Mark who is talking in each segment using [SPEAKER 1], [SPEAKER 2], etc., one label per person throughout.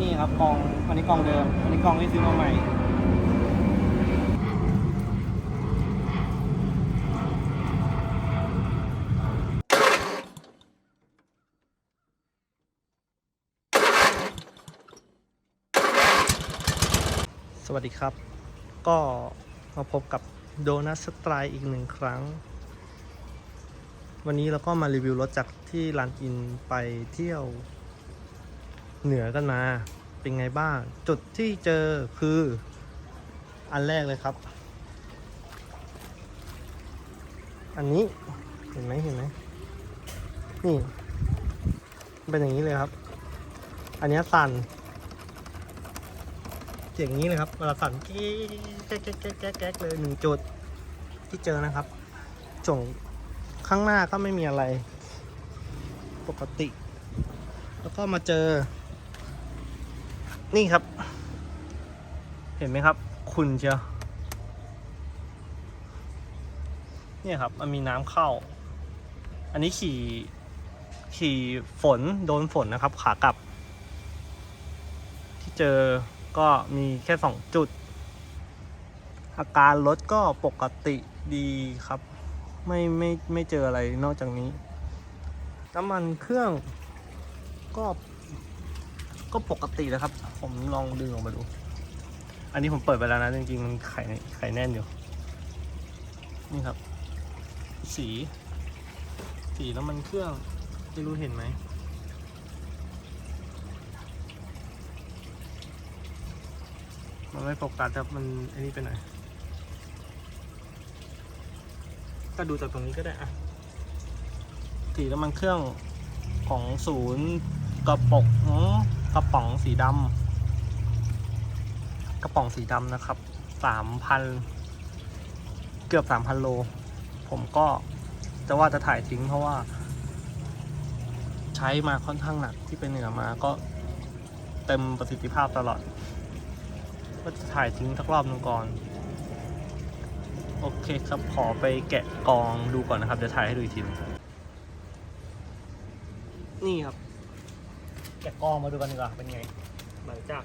[SPEAKER 1] นี่ครับกองอันนี้กองเดิม อันนี้กองที่ซื้อมาใหม่สวัสดีครับ ก็มาพบกับโดนัทสไตร์อีกหนึ่งครั้ง วันนี้เราก็มารีวิวรถจากที่ลานอินไปเที่ยว เหนือกันมาเป็นไงบ้าง จุดที่เจอคืออันแรกเลยครับ อันนี้เห็นไหมเห็นไหมนี่ เป็นอย่างนี้เลยครับ อันนี้สั่นเสียงนี้เลยครับเวลาสั่นแก๊กแก๊กแก๊กแก๊กแก๊กเลยหนึ่งจุดที่เจอนะครับส่งข้างหน้าก็ไม่มีอะไร ปกติ แล้วก็มาเจอ นี่ครับ เห็นไหมครับ คุณเชียวเนี่ยครับ มันมีน้ำเข้า อันนี้ขี่ขี่ฝนโดนฝนนะครับ ขากลับ ที่เจอก็มีแค่สองจุด อาการรถก็ปกติดีครับ ไม่ไม่ไม่เจออะไรนอกจากนี้ น้ำมันเครื่องก็ ก็ปกตินะครับ ผมลองดึงออกมาดู อันนี้ผมเปิดไปแล้วนะ จริงๆ มันไข่ไข่แน่นอยู่ นี่ครับ สี สีน้ำมันเครื่องไม่รู้เห็นไหม มันไม่โฟกัสครับ มันไอ้นี่ไปไหน ก็ดูจากตรงนี้ก็ได้อะสีน้ำมันเครื่องของศูนย์กระปกหือ กระป๋องสีดำกระป๋องสีดำนะครับสามพันเกือบสามพันโล ผมก็จะว่าจะถ่ายทิ้งเพราะว่า ใช้มาค่อนข้างหนักที่เป็นเหนือมาก็เต็มประสิทธิภาพตลอด ก็จะถ่ายทิ้งสักรอบนึงก่อน โอเคครับขอไปแกะกองดูก่อนนะครับเดี๋ยวถ่ายให้ดูอีกทีหนึ่งนี่ครับ แกะกองมาดูกันดีกว่าเป็นไง หลังจาก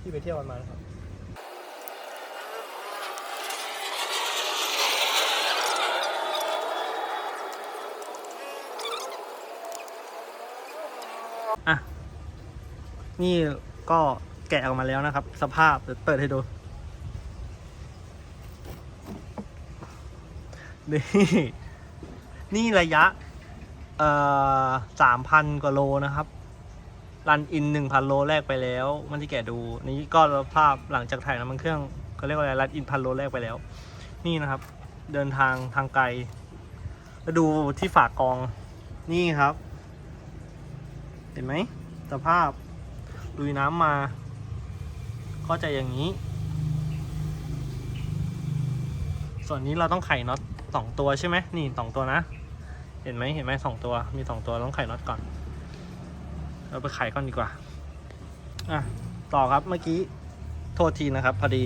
[SPEAKER 1] ที่ไปเที่ยวกันมานะครับอะ นี่ก็แกะออกมาแล้วนะครับ สภาพเดี๋ยวเปิดให้ดู นี่ นี่ระยะเอ่อสามพันกว่าโลนะครับ รันอินหนึ่งพันโลแรกไปแล้วมันที่แกะดู นี่ก็สภาพหลังจากถ่ายน้ำมันเครื่องเขาเรียกว่าอะไรรันอินพันโลแรกไปแล้ว นี่นะครับ เดินทางทางไกลแล้วดูที่ฝากองนี่ครับ เห็นไหมสภาพลุยน้ำมา ก็จะอย่างนี้ ส่วนนี้เราต้องไขน็อตสองตัวใช่ไหมนี่สองตัวนะ เห็นไหมเห็นไหมสองตัวมีสองตัวต้องไขน็อตก่อน เราไปไขก่อนดีกว่า อะ ต่อครับเมื่อกี้โทษทีนะครับ พอดี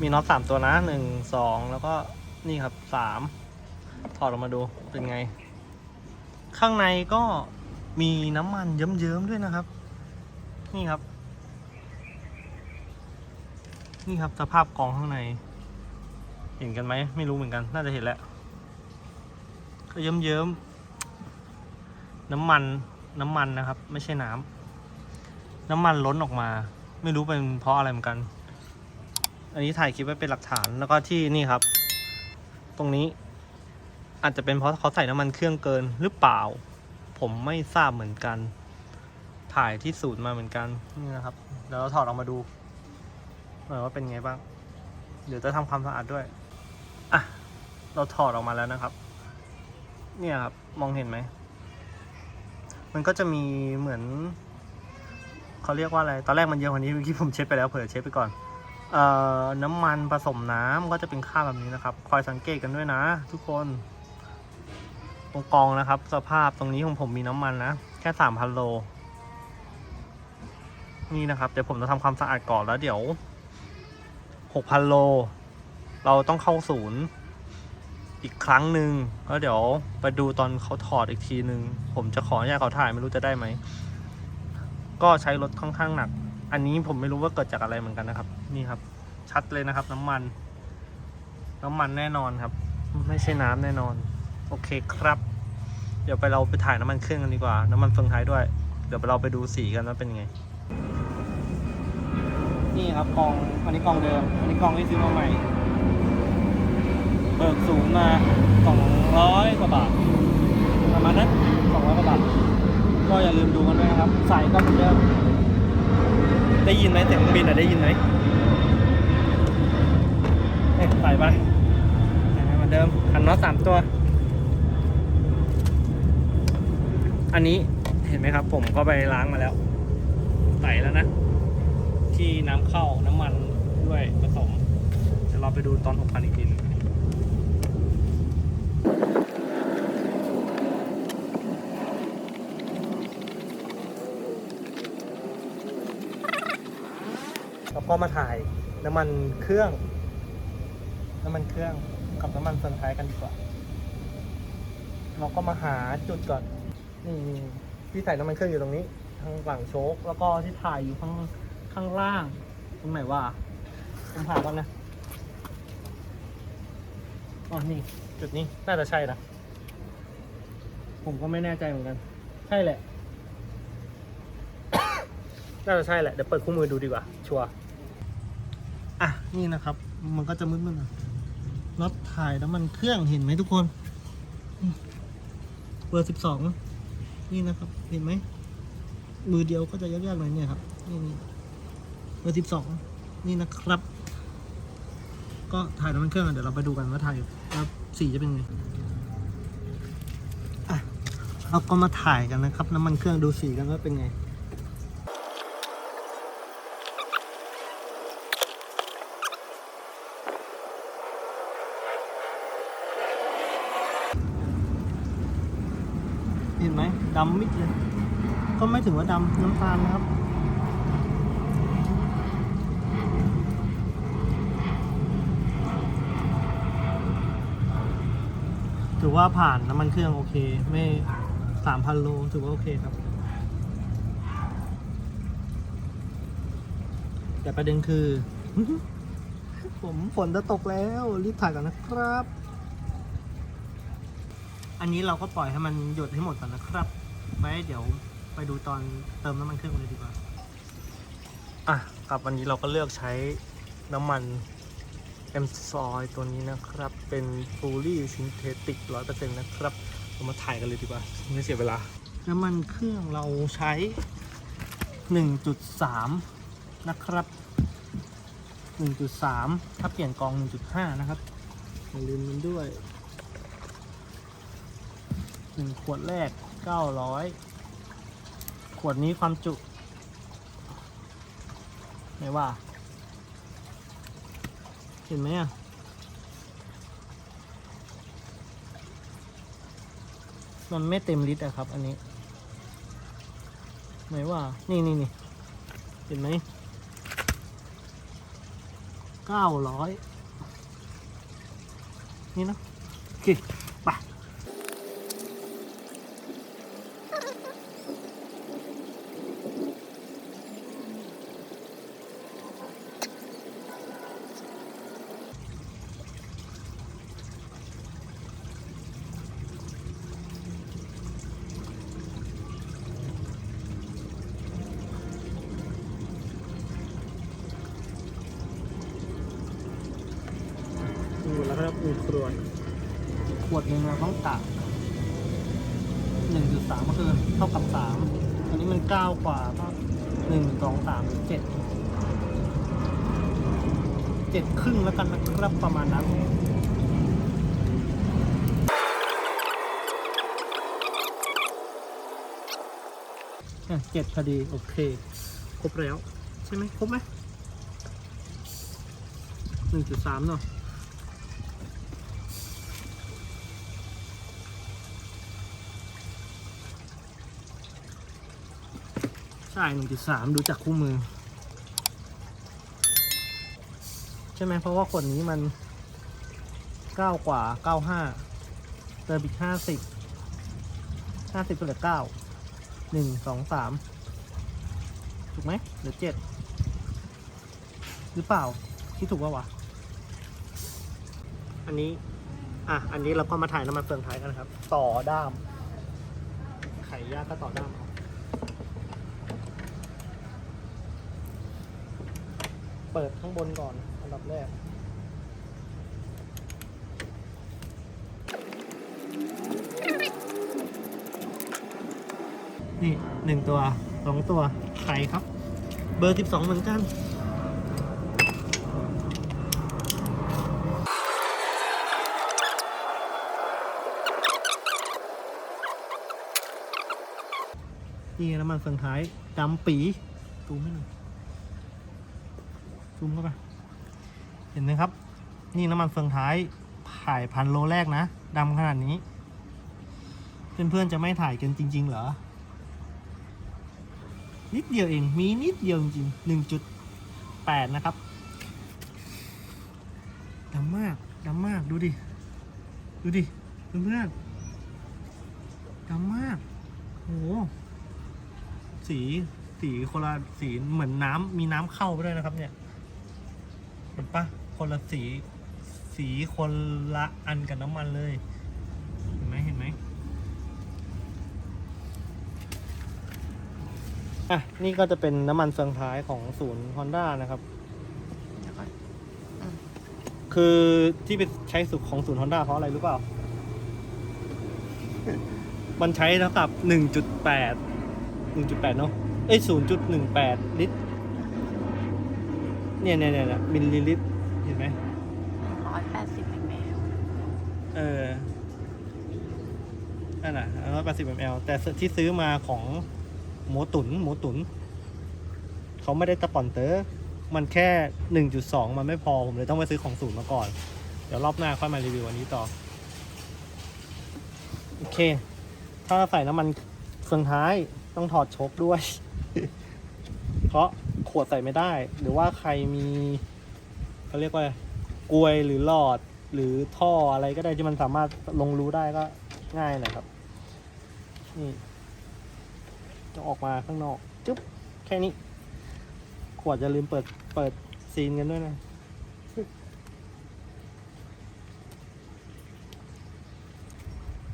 [SPEAKER 1] มีน็อตสามตัวนะหนึ่งสองแล้วก็นี่ครับสามถอดออกมาดูเป็นไง ข้างในก็มีน้ำมันเยิ้มๆด้วยนะครับ นี่ครับ นี่ครับสภาพกองข้างใน เห็นกันไหมไม่รู้เหมือนกัน น่าจะเห็นแล้ว ก็เยิ้มๆน้ำมันน้ำมันนะครับ ไม่ใช่น้ำน้ำมันล้นออกมา ไม่รู้เป็นเพราะอะไรเหมือนกัน อันนี้ถ่ายคลิปไว้เป็นหลักฐานแล้วก็ที่นี่ครับ ตรงนี้ อาจจะเป็นเพราะเขาใส่น้ำมันเครื่องเกินหรือเปล่า ผมไม่ทราบเหมือนกัน ถ่ายที่ศูนย์มาเหมือนกันนี่นะครับเดี๋ยวเราถอดออกมาดูหน่อยว่าเป็นไงบ้าง เดี๋ยวจะทำความสะอาดด้วยอะเราถอดออกมาแล้วนะครับ เนี่ยครับ มองเห็นไหม มันก็จะมีเหมือน เขาเรียกว่าอะไร ตอนแรกมันเยอะกว่านี้เมื่อกี้ผมเช็ดไปแล้วเผื่อเช็ดไปก่อนเอ่อน้ำมันผสมน้ำก็จะเป็นค่าแบบนี้นะครับ คอยสังเกตกันด้วยนะ ทุกคนตรงกองนะครับ สภาพตรงนี้ของผมมีน้ำมันนะ แค่สามพันโล นี่นะครับ เดี๋ยวผมจะทำความสะอาดก่อนแล้วเดี๋ยวหกพันโล เราต้องเข้าศูนย์ อีกครั้งหนึ่งแล้วเดี๋ยวไปดูตอนเขาถอดอีกทีหนึ่งผมจะขออนุญาตเขาถ่ายไม่รู้จะได้ไหม ก็ใช้รถค่อนข้างหนัก อันนี้ผมไม่รู้ว่าเกิดจากอะไรเหมือนกันนะครับ นี่ครับ ชัดเลยนะครับ น้ำมัน น้ำมันแน่นอนครับ ไม่ใช่น้ำแน่นอน โอเคครับ เดี๋ยวไปเราไปถ่ายน้ำมันเครื่องกันดีกว่า น้ำมันเฟืองท้ายด้วย เดี๋ยวเราไปดูสีกันว่าเป็นยังไงนี่ครับกอง อันนี้กองเดิม อันนี้กองที่ซื้อมาใหม่ บิกสูงมาสองร้อยกว่าบาท ประมาณนั้นสองร้อยกว่าบาท ก็อย่าลืมดูกันด้วยนะครับใส่ก็เหมือนเดิมได้ยินไหมเสียงเครื่องบินอะได้ยินไหมเอ๊ะใส่ไปใส่เหมือนเดิมขันน็อตสามตัว อันนี้เห็นไหมครับ ผมก็ไปล้างมาแล้วใส่แล้วนะ ที่น้ำเข้าน้ำมันด้วยผสมเดี๋ยวเราไปดูตอนหกพันอีกทีหนึงแล้ว ก็มาถ่ายน้ำมันเครื่อง น้ำมันเครื่องกับน้ำมันเฟืองท้ายกันดีกว่า เราก็มาหาจุดก่อนนี่ที่ใส่น้ำมันเครื่องอยู่ตรงนี้ ทางหลังโชคแล้วก็ที่ถ่ายอยู่ข้างข้างล่างตรงไหนว่าผมหาก่อนนะอ๋อนี่ จุดนี้น่าจะใช่นะผมก็ไม่แน่ใจเหมือนกัน ใช่แหละ น่าจะใช่แหละ เดี๋ยวเปิดคู่มือดูดีกว่า ชัวร์ นี่นะครับ มันก็จะมืดๆหน่อยน็อตถ่ายน้ำมันเครื่องเห็นไหมทุกคน เบอร์สิบสองนี่นะครับ เห็นไหม มือเดียวก็จะยากๆหน่อยเนี่ยครับ นี่นี่เบอร์สิบสองนี่นะครับ ก็ถ่ายน้ำมันเครื่องเดี๋ยวเราไปดูกันว่าถ่ายแล้วสีจะเป็นไงอะเราก็มาถ่ายกันนะครับ น้ำมันเครื่องดูสีกันว่าเป็นไง เห็นไหมดำมิดเลยก็ไม่ถึงว่าดำน้ำตาลนะครับถือว่าผ่านน้ำมันเครื่องโอเค ไม่สามพันโลถือว่าโอเคครับ แต่ประเด็นคือ ผมฝนจะตกแล้ว รีบถ่ายก่อนนะครับ อันนี้เราก็ปล่อยให้มันหยดให้หมดก่อนนะครับ ไว้เดี๋ยวไปดูตอนเติมน้ำมันเครื่องกันเลยดีกว่า อะครับวันนี้เราก็เลือกใช้น้ำมันเอ็มซอยตัวนี้นะครับ เป็นฟูลี่ซินเทติกร้อยเปอร์เซ็นต์นะครับเรามาถ่ายกันเลยดีกว่า ไม่เสียเวลา น้ำมันเครื่องเราใช้ 1.3 นะครับ 1.3 ถ้าเปลี่ยนกอง 1.5 นะครับอย่าลืมมันด้วยหนึ่งขวดแรก เก้าร้อยขวดนี้ความจุไหนว่า เห็นไหมอะมันไม่เต็มลิตรอะครับ อันนี้ไหนว่า นี่นี่นี่เห็นไหม เก้าร้อย นี่นะ โอเค ไป ดูแล้วก็อูครวขวดหนึ่งเราต้องตักหนึ่งจุดสามก็คือเท่ากับสามอันนี้มันเก้ากว่าก็หนึ่งสองสามเจ็ดเจ็ดครึ่งแล้วกันนะครับประมาณนั้นเจ็ดพอดี โอเค ครบแล้ว ใช่ไหมครบไหมหนึ่งจุดสามเนาะ ช่หนึ่งจุดสามดูจากคู่มือ ใช่ไหมเพราะว่าขวดนี้มันเก้ากว่าเก้าห้าเติมอีกห้าสิบห้าสิบก็เหลือเก้าหนึ่งสองสามถูกไหมหรือเจ็ดหรือเปล่าที่ถูกว่าวะอันนี้ อะ อันนี้เราก็มาถ่ายน้ำมันเฟืองท้ายกันนะครับ ต่อด้าม ไขยากก็ต่อด้าม เปิดข้างบนก่อน อันดับแรก นี่หนึ่งตัวสองตัวไข่ครับ เบอร์สิบสองเหมือนกันนี่น้ำมันเฟืองท้ายดำปีซูไมให้หน่อย ซูมเข้าไปเห็นไหมครับ นี่น้ำมันเฟืองท้ายถ่ายพันโลแรกนะดำขนาดนี้ เพื่อนๆจะไม่ถ่ายกันจริง ๆ เหรอ นิดเดียวเอง มีนิดเดียวจริงหนึ่งจุดแปดนะครับดำมากดำมากดูดิ ดูดิเพื่อนๆดำมากโอ้โหสีสีคนละสีเหมือนน้ำมีน้ำเข้าไปด้วยนะครับเนี่ย เห็นปะคนละสี สีคนละอันกับน้ำมันเลย เห็นไหมเห็นไหมอะ นี่ก็จะเป็นน้ำมันเฟืองท้ายของศูนย์ Honda นะครับ
[SPEAKER 2] เดี๋ยวก่อน
[SPEAKER 1] คือที่ไปใช้สุดของศูนย์ Honda เพราะอะไรรู้เปล่า มันใช้เท่ากับ 1.8 1.8 เนาะเอ้ย0.18 ลิตร เนี่ยเนี่ยเนี่ยเนี่ยมิลลิลิตรเห็นไหม
[SPEAKER 2] ร้อยแปดสิบมล
[SPEAKER 1] เออนั่นน่ะร้อยแปดสิบมลแต่ที่ซื้อมาของหมูตุนหมูตุน เขาไม่ได้ตะปอนเตอร์มันแค่หนึ่งจุดสองมันไม่พอ ผมเลยต้องไปซื้อของศูนย์มาก่อน เดี๋ยวรอบหน้าค่อยมารีวิวอันนี้ต่อ โอเค ถ้าใส่น้ำมันเฟืองท้ายต้องถอดโชคด้วย เพราะ ขวดใส่ไม่ได้ หรือว่าใครมีเขาเรียกว่ากลวยหรือหลอดหรือท่ออะไรก็ได้ที่มันสามารถลงรูได้ก็ง่ายหน่อยครับ นี่จะออกมาข้างนอกจุ๊บแค่นี้ ขวดจะลืมเปิดเปิดซีนกันด้วยนะ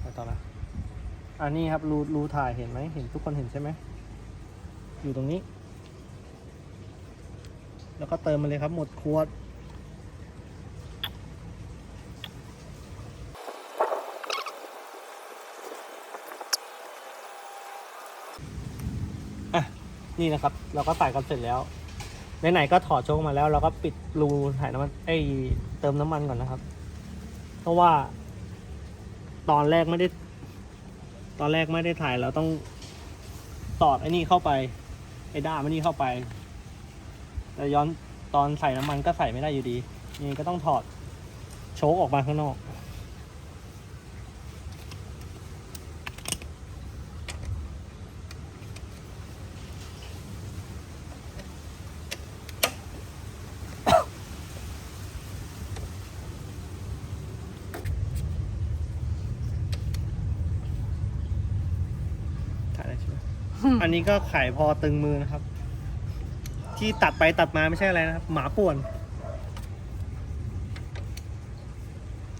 [SPEAKER 1] ไปต่อละอันนี้ครับรูรูถ่ายเห็นไหมเห็นทุกคนเห็นใช่ไหมอยู่ตรงนี้ แล้วก็เติมมาเลยครับ หมดขวด อะ นี่นะครับ เราก็ใส่กันเสร็จแล้ว ไหนๆก็ถอดโชคมาแล้ว เราก็ปิดรูถ่ายน้ำมันไอยเติมน้ำมันก่อนนะครับ เพราะว่า ตอนแรกไม่ได้ ตอนแรกไม่ได้ถ่ายเราต้องตอดไอ้นี่เข้าไป ไอ้ด้ามไอ้นี่เข้าไป แต่ย้อนตอนใส่น้ำมันก็ใส่ไม่ได้อยู่ดี นี่ก็ต้องถอดโชคออกมาข้างนอก ถ่ายได้ใช่ไหมอันนี้ก็ขายพอตึงมือนะครับ ที่ตัดไปตัดมาไม่ใช่อะไรนะครับ หมาป่วน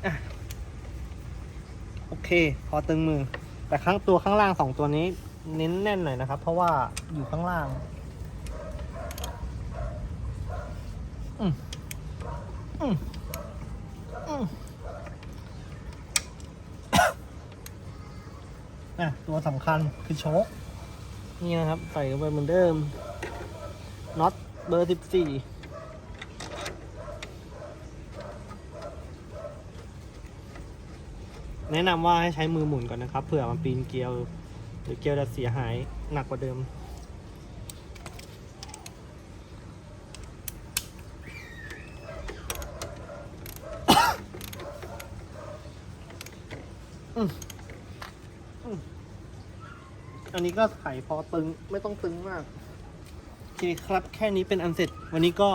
[SPEAKER 1] อะโอเค พอตึงมือ แต่ข้างตัวข้างล่างสองตัวนี้ เน้นแน่นหน่อยนะครับ เพราะว่าอยู่ข้างล่างอืมอืมอืมอะตัวสำคัญคือโชคนี่นะครับ ใส่เข้าไปเหมือนเดิม น็อตเบอร์สิบสี่แนะนำว่าให้ใช้มือหมุนก่อนนะครับเผื่อมันปีนเกลียว หรือเกลียวจะเสียหายหนักกว่าเดิม อันนี้ก็ไขพอตึงไม่ต้องตึงมาก เคครับ แค่นี้เป็นอันเสร็จ วันนี้ก็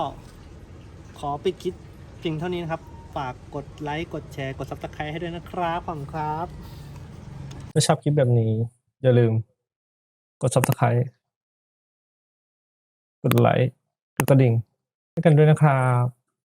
[SPEAKER 1] ขอปิดคลิปเพียงเท่านี้นะครับ ฝากกดไลค์ กดแชร์ กดซับสไครต์ให้ด้วยนะครับขอบคุณครับ ถ้าชอบคลิปแบบนี้ อย่าลืม กดซับสไครต์กดไลค์กดกระดิ่งให้กันด้วยนะครับ